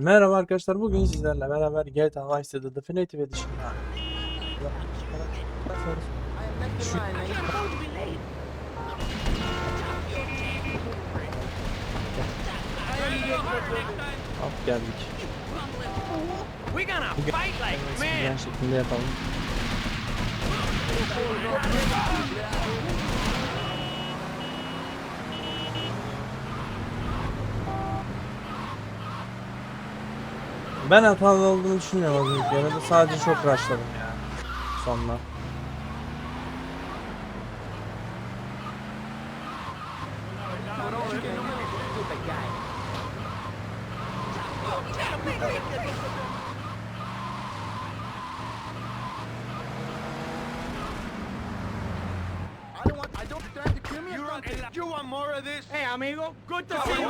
Merhaba arkadaşlar bugün sizlerle beraber GTA Vice City Definitive Edition'da Hop geldik. Men. şeklinde yapalım. Ben hatalı olduğunu düşünmüyorum az önce. Ya da sadece çok rushladım ya. Me. You want, more of this? Hey, amigo, good to see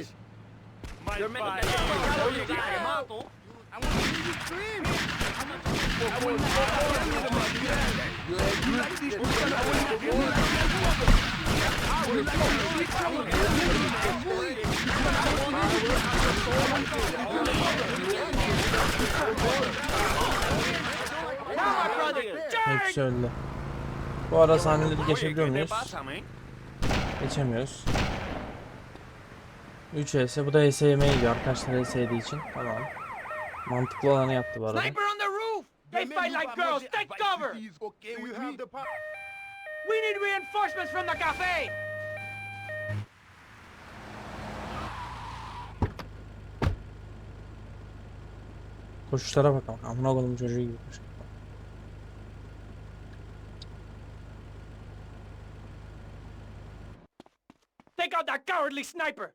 you. You scream. I you Hepsi öldü. Bu ara sahneleri geçebiliyor ¿Qué te muyuz? Geçemiyoruz. 3 ES. Bu da ESM'ye gidiyor arkadaşlar ES'ydi için. Tamam. Mantıklı olanı yaptı bu arada. Sniper on the roof. They fight like girls. Take cover. We need reinforcements from the cafe. Koşuşlara bakalım. Amına koydum çocuğu gibi koşuyor. Take out that cowardly sniper. Oye, you balls, man.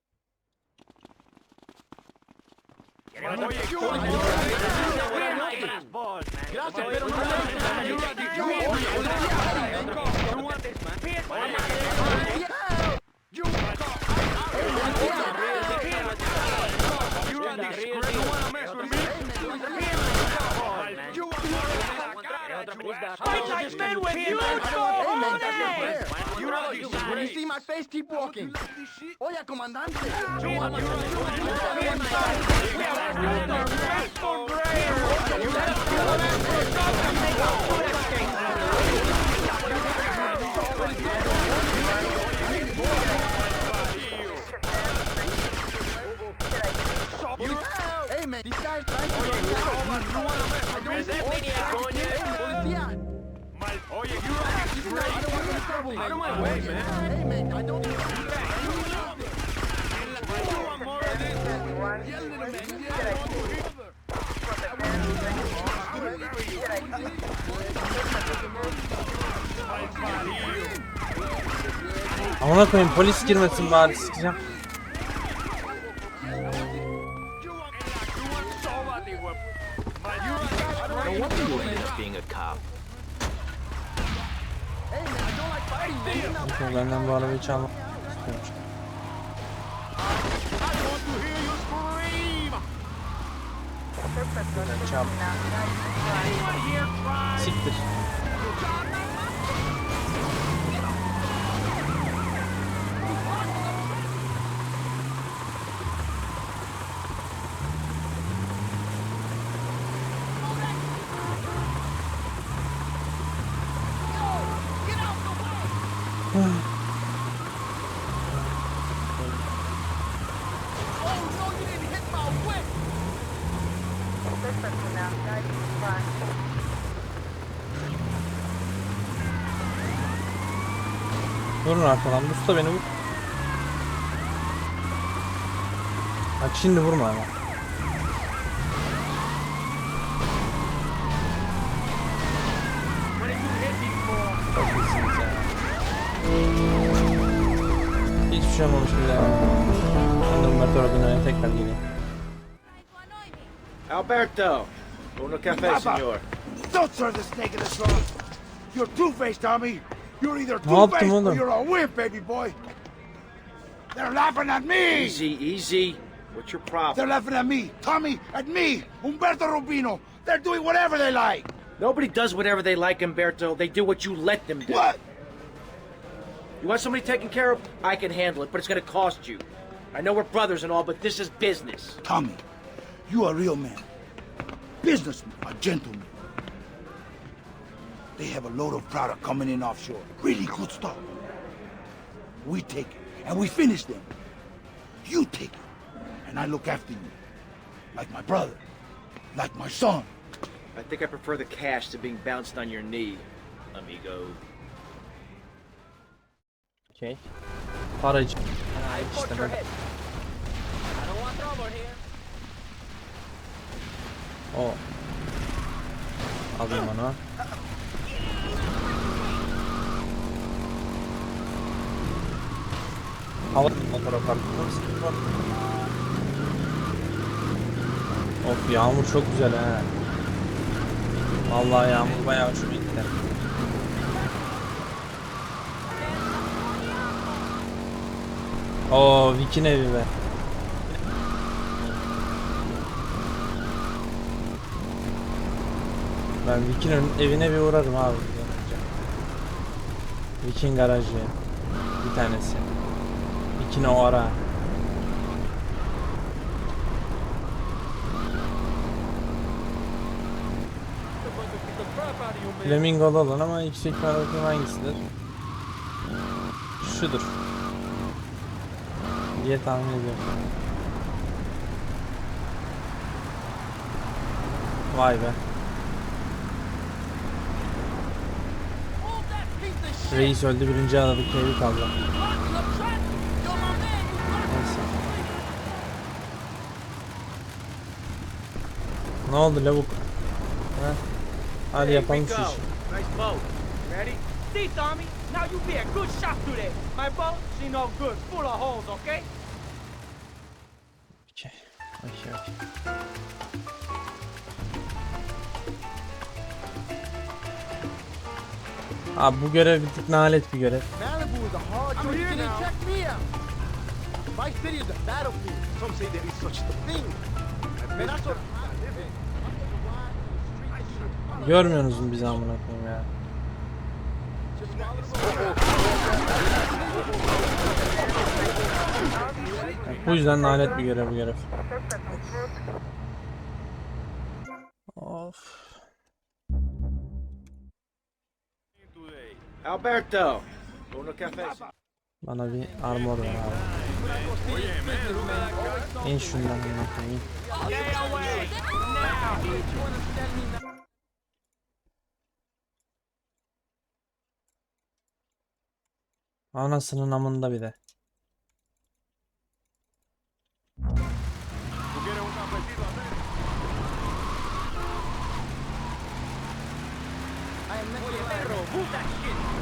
Gracias, pero no You want this, man? You You run this script. You wanna mess with me? You want more of this? Fight like men with huge Hey, man, that's not cojones. fair. You know you When you see my face, keep walking. Oye, comandante. Faithful brave. Hey, man, these guys trying to I don't Policía. Mal- Oye, you run this script. I don't want any trouble, Out of my way, man. Hey, man, I don't You want more of this? Amına koyayım polis girmesin bari sikeceğim. Bakın benden bu arabayı çalmak istiyormuş. Çal. Siktir. Durun arkadan. Usta beni vur. Bak şimdi vurma ama. Ya. Hiçbir şey olmamış bile. Ben de Umberto Robinho'ya tekrar geleyim. Alberto! Uno café, senor. Don't serve the snake in the straw. You're two-faced, Tommy. You're either Ne yaptım two-faced or you're a wimp, baby boy. They're laughing at me. Easy, easy. What's your problem? They're laughing at me, Tommy, at me, Umberto Rubino. They're doing whatever they like. Nobody does whatever they like, Umberto. They do what you let them do. What? You want somebody taken care of? I can handle it, but it's gonna cost you. I know we're brothers and all, but this is business. Tommy, you are a real man. Businessman, a gentleman. They have a load of product coming in offshore. Really good stuff. We take it, and we finish them. You take it, and I look after you. Like my brother. Like my son. I think I prefer the cash to being bounced on your knee, amigo. Okey. Paracı. Ha, I işte put your böyle. I don't want trouble here. O. Alayım onu. Hava motora farkında mısın? Of yağmur çok güzel ha. Vallahi yağmur bayağı hoşuma gitti. Oo Vicky'nin evi be. Ben Vicky'nin evine bir uğrarım abi. Vicky'nin garajı. Bir tanesi. Vicky'ni o ara. Flamingolu olan ama yüksek bakayım hangisidir? Şudur. Diye tahmin ediyorum. Vay be. Reis öldü birinci adadaki evi kaldı. Neyse. Ne oldu lavuk? Ha? Hadi yapalım şu işi. See, Tommy, now you be a good shot there. My boat, she no good, full of holes, okay? Okey. Okey okey. Abi bu görev bir tık nalet bir görev. Görmüyorsunuz mu bizi amına koyayım ya? Bu yüzden nalet bir görev bu görev. Of. Alberto. Uno. Bana bir armor ver abi. İn şundan away! Now! Anasının amında bir de. Move that shit!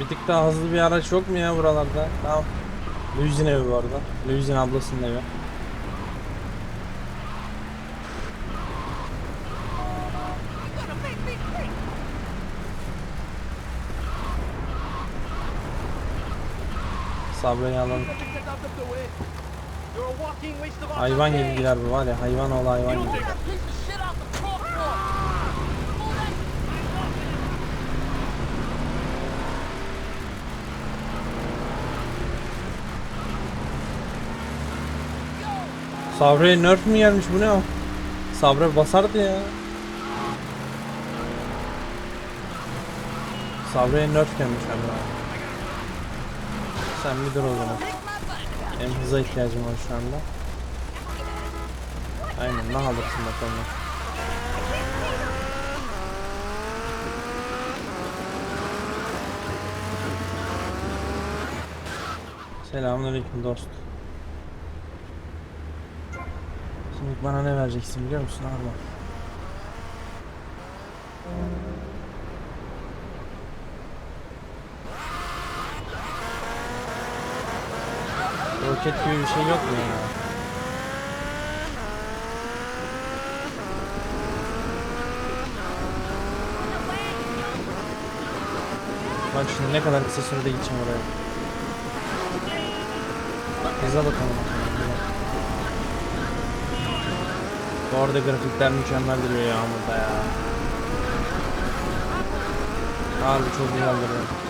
Bir tık daha hızlı bir araç yok mu ya buralarda? Tamam. Louis'in evi bu arada. Louis'in ablasının evi. Our Hayvan gibi gider bu var ya hayvan oğlu hayvan gibi. piece of shit off the crosswalk. Sabra'ya nerf mi gelmiş bu ne o? Sabra basardı ya. Sabra'ya nerf gelmiş abi. Sen bir dur o zaman. Benim hıza ihtiyacım var şu anda. Aynen ne alırsın bakalım. Selamünaleyküm dost. Şimdi bana ne vereceksin biliyor musun Arma? Roket gibi bir şey yok mu ya? Bak şimdi ne kadar kısa sürede gideceğim oraya. Hıza bakalım. Bu arada grafikler mükemmel duruyor yağmurda ya. Harbi çok güzel duruyor.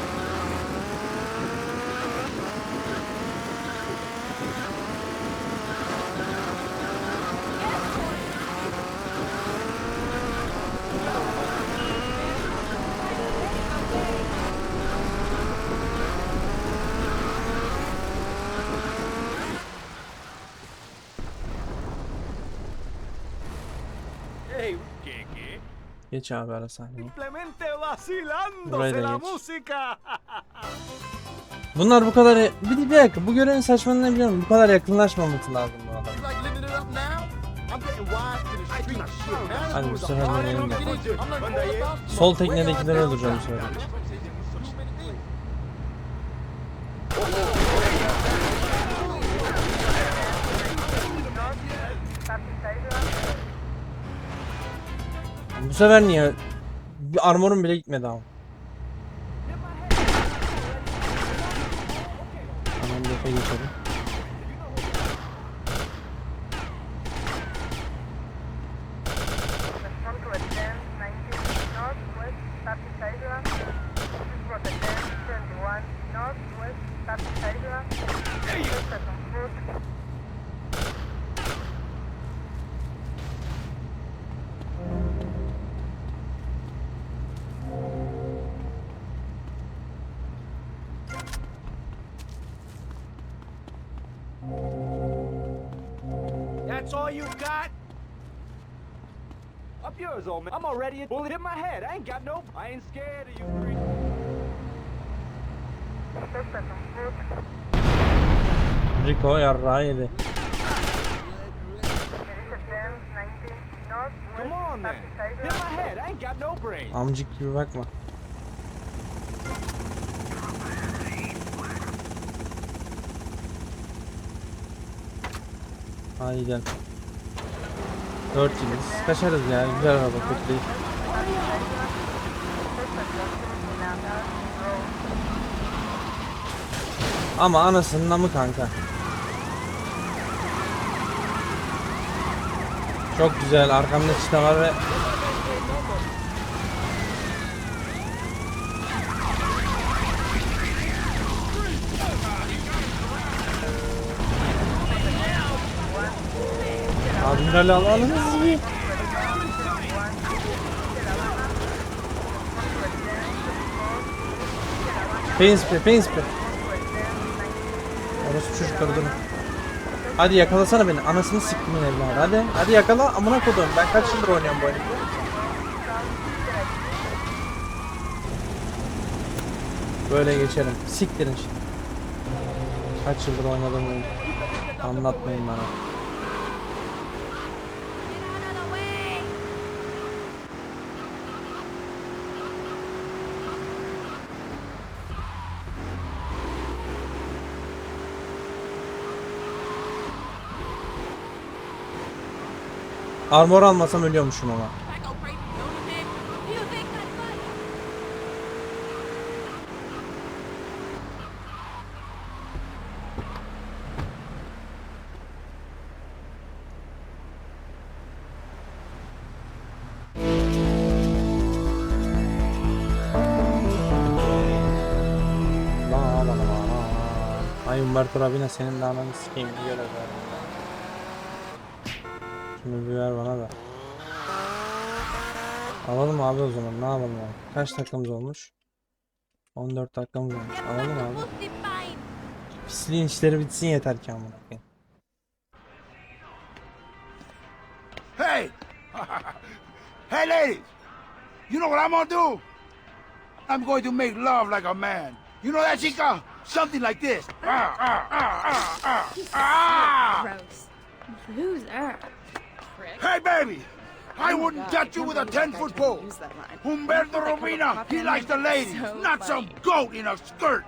Geç abi ara. Simplemente Burayı vacilándose da la geç. música. Bunlar bu kadar... Bir, bir dakika bu görevin saçmalığını biliyorum. Bu kadar yakınlaşmaması lazım bu adam. Hadi bu sefer about Sol teknedekileri öldüreceğim bu sefer. Bu sefer niye? Bir armorum bile gitmedi ama. Tamam defa geçelim. That's all you got? Up yours, old man. I'm already a bullet in my head. I ain't got no. I ain't scared of you. Foot. Rico yarrağı yedi. There is advance 19 northwest, Come on, then. Tapis Hit Island. my head. I ain't got no brain. Amcık gibi bakma. Hadi gel. 4 yıldız. Kaçarız ya. Güzel araba kötü değil. Ama anasının namı kanka. Çok güzel. Arkamda çita var ve Admiral'i al alınız Painspe. Orası çocukları durun. Hadi yakalasana beni. Anasını siktimin evladı. Hadi. Hadi yakala. Amına kodum. Ben kaç yıldır oynuyorum bu oyunu. Böyle geçerim. Siktirin şimdi. Kaç yıldır oynadığım oyun. Anlatmayın bana. Armor almasam ölüyormuşum ama. Ay Umberto Rabina senin de ananı sikeyim bir görev bir ver bana da. Alalım abi o zaman ne yapalım abi. Kaç dakikamız olmuş? 14 dakikamız olmuş. Alalım abi. Pisliğin işleri bitsin yeter ki amına koyayım. Hey! hey, ladies! You know what I'm gonna do? I'm going to make love like a man. You know that, chica? Something like this. Ah, ah, ah, ah, ah, ah! Gross. Who's that? Hey, baby! I wouldn't touch you with a 10 foot pole. Humberto Robina, he likes the ladies, not some goat in a skirt.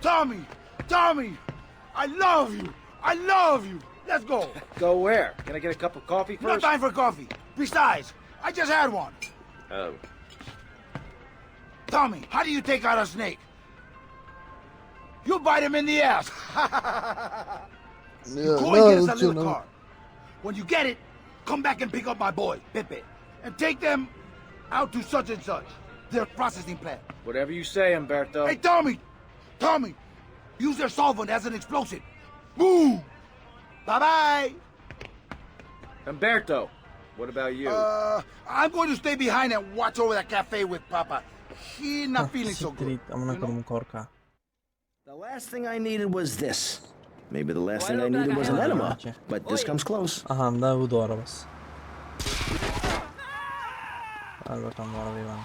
Tommy, Tommy, I love you. I love you. Let's go. Go where? Can I get a cup of coffee first? No time for coffee. Besides, I just had one. Oh. Tommy, how do you take out a snake? You bite him in the ass. Ya, Go ne and get us a anlatıyorsun little oğlum? car. When you get it, come back and pick up my boy, Pepe, and take them out to such and such, their processing plant. Whatever you say, Umberto. Hey, Tommy, Tommy, use their solvent as an explosive. Boom. Bye bye. Umberto, what about you? Uh, I'm going to stay behind and watch over that cafe with Papa. He's not feeling so Siktir good. git amına you know? The last thing I needed was this. Maybe the last thing I needed was an enema, but this comes close. Aha da bu da arabası. Al bakalım bu arabayı bana.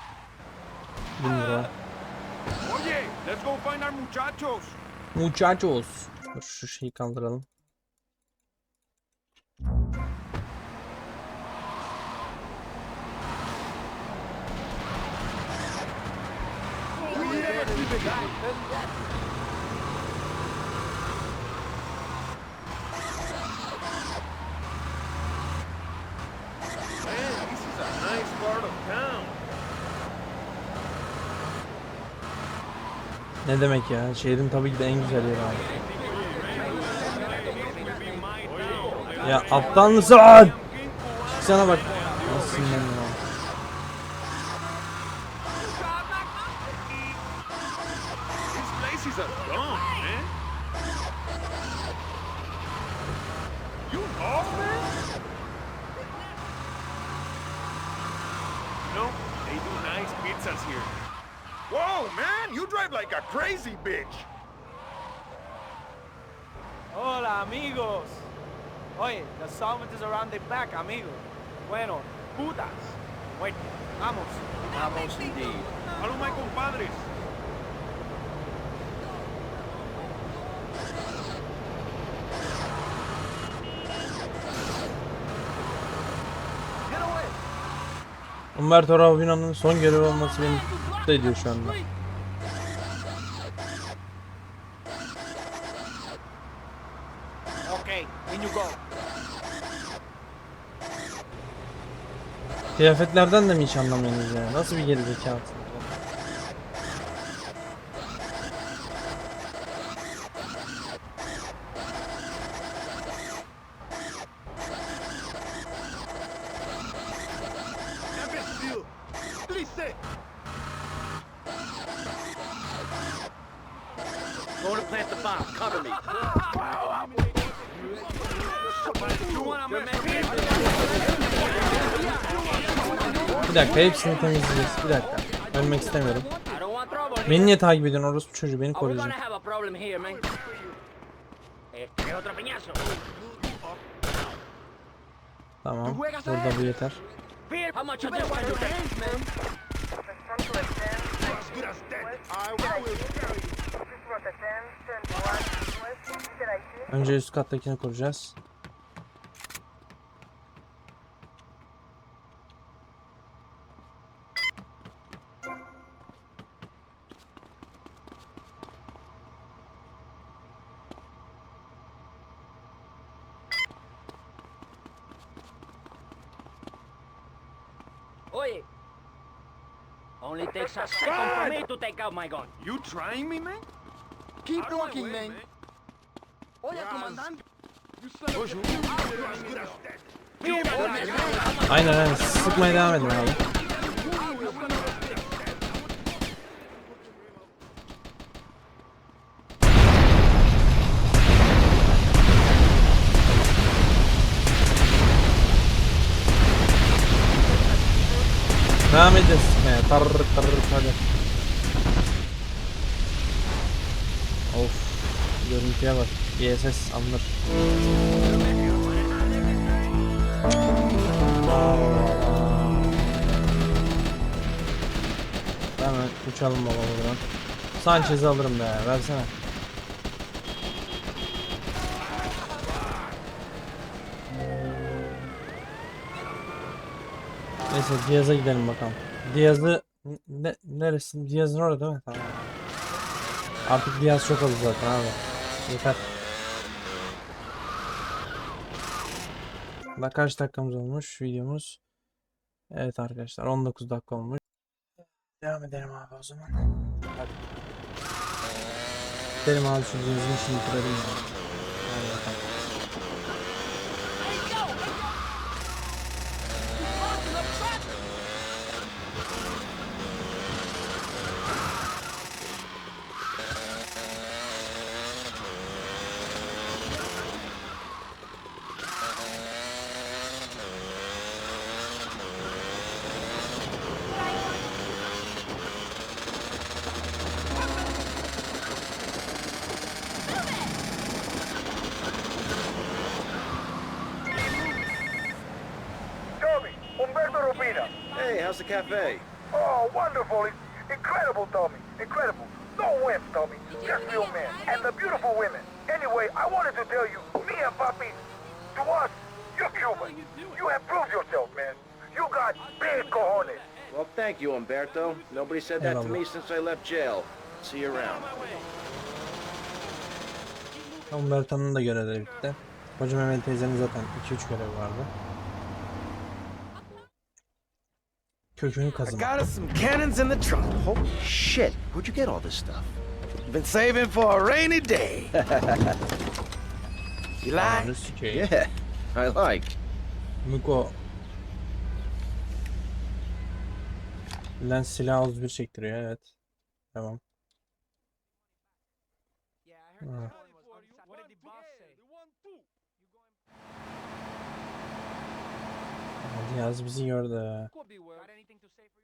Bin lira. Oye, let's go find our muchachos. Muchachos. Dur şu şeyi kaldıralım. Man, this is a nice part of town. Ne demek ya? Şehrin tabii ki de en güzel yeri abi. Ya aptal mısın? Sana bak. Nasıl sinirlendim ya. You man? Nice pizzas here. Whoa, man, you drive like a crazy bitch. Hola, amigos. Oye, the solvent is around the back, amigo. Bueno, putas. Wait, vamos. Vamos indeed. Follow my compadres. Umberto Raubino'nun son görevi olması beni mutlu ediyor şu anda. Kıyafetlerden de mi hiç anlamıyorsunuz ya? Nasıl bir gerizekalı? Imbecile. Glisse. Go to plant the bomb. Cover me. You wanna mess Bir dakika hepsini temizleyeceğiz. Bir dakika. Ölmek istemiyorum. Beni niye takip ediyorsun orospu çocuğu beni koruyacak. piñazo. Tamam. Burada bu yeter. How much of this can you take? Respond to a 10, Good as dead. west, I will carry you. This was a 10, 21, west, interactive. Önce üst kattakini kuracağız. Oye. Only takes a second for me to take out my gun. You trying me, man? Keep Out of my walking, way, man. Oye, Yes. comandante. You son of a- Good as dead. Aynen aynen sıkmaya devam edin abi. Devam edeceğiz sıkmaya. Tar tar hadi. Of. Görüntüye bak. ISS alınır. Hemen uçalım baba buradan. Sanchez'i alırım be versene. Neyse Diaz'a gidelim bakalım. Diaz'ı ne, neresi? Diaz'ın orada değil mi? Tamam. Artık Diaz çok oldu zaten abi. Yeter. Da kaç dakikamız olmuş videomuz? Evet arkadaşlar 19 dakika olmuş. Devam edelim abi o zaman. Hadi. Gidelim abi şu cihazını şimdi bitirelim. Hadi bakalım. Tommy, Umberto Rubina. Hey, how's the cafe? Oh, wonderful. İncredible, Tommy. Incredible. No wimps, Tommy. Just real men. And the beautiful women. Anyway, I wanted to tell you, me and Papi, to us, you're Cuban. You have proved yourself, man. You got big cojones. Well, thank you, Umberto. Nobody said that to me since I left jail. See you around. Umberto'nun da görevleri bitti. Koca Mehmet teyzenin zaten 2-3 görevi vardı. Kökünü kazımak. Got us some cannons in the trunk. Holy shit! Where'd you get all this stuff? Been saving for a rainy day. you like? Ananı sikeyim. Yeah, I like. Muko. Lens silah 31 çektiriyor evet. Tamam. Ha. Hadi yaz bizi gördü.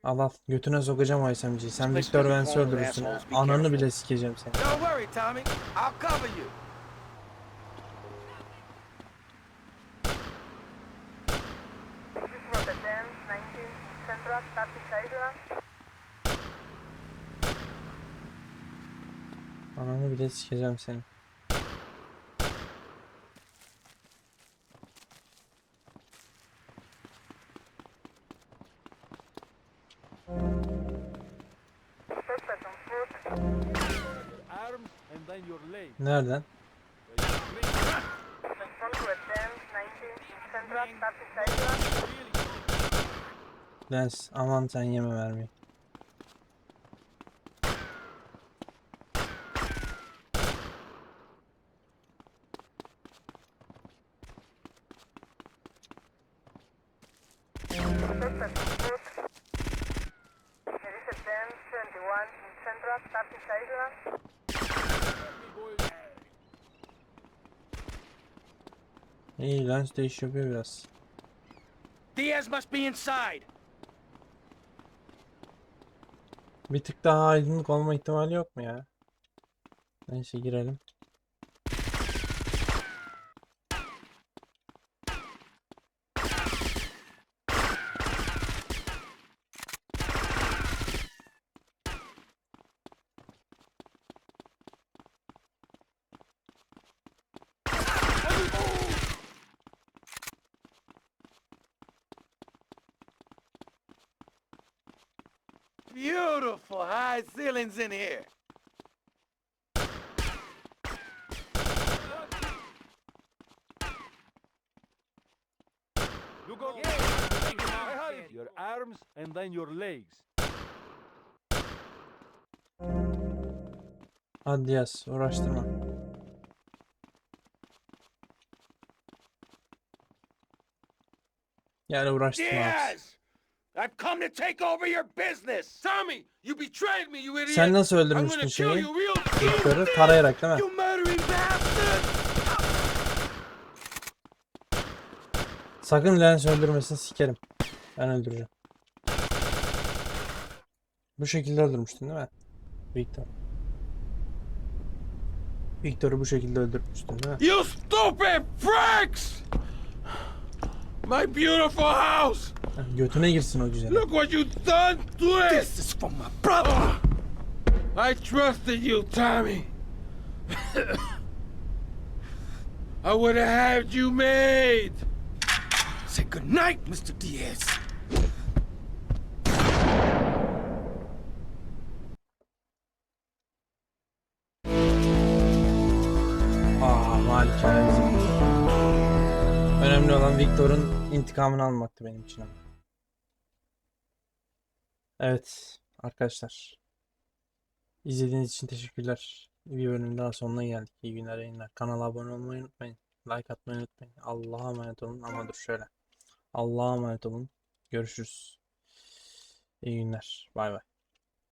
Al al götüne sokacağım o SMG'yi. Sen Victor called öldürürsün. Ananı bile sikeceğim seni. Don't worry, Tommy. I'll cover you. This is Rotterdam, 19 Central, Turkish Airlines. Ananı bile sikeceğim seni. Nereden? Respond to Rotterdam, 19 Central, Turkish Airlines. Lens aman sen yeme vermeyi. Lens değiş yapıyor biraz. Diaz must be inside. Bir tık daha aydınlık olma ihtimali yok mu ya? Neyse girelim. Beautiful high ceilings in here. You go. Your arms and then your legs. Hadi yaz uğraştırma. Gel uğraştırma. Diaz! I've come to take over your business. Tommy, you betrayed me, you idiot. Sen nasıl öldürmüştün kill şeyi? you real Victor'u tarayarak değil mi? You murdering bastard! Sakın Lens öldürmesin sikerim. Ben öldüreceğim. Bu şekilde öldürmüştün değil mi? Victor. Victor'u bu şekilde öldürmüştün değil mi? You stupid pricks! My beautiful house! Götüne girsin o güzel. Look what you've done to it! This is for my brother! I trusted you, Tommy. I would have had you made. Say goodnight, Mr. Diaz. Aa malikane bizim. Önemli olan Victor'un intikamını almaktı benim için. Evet arkadaşlar. İzlediğiniz için teşekkürler. Bir bölüm daha sonuna geldik. İyi günler, günler. Kanala abone olmayı unutmayın. Like atmayı unutmayın. Allah'a emanet olun. Ama dur şöyle. Allah'a emanet olun. Görüşürüz. İyi günler. Bay bay.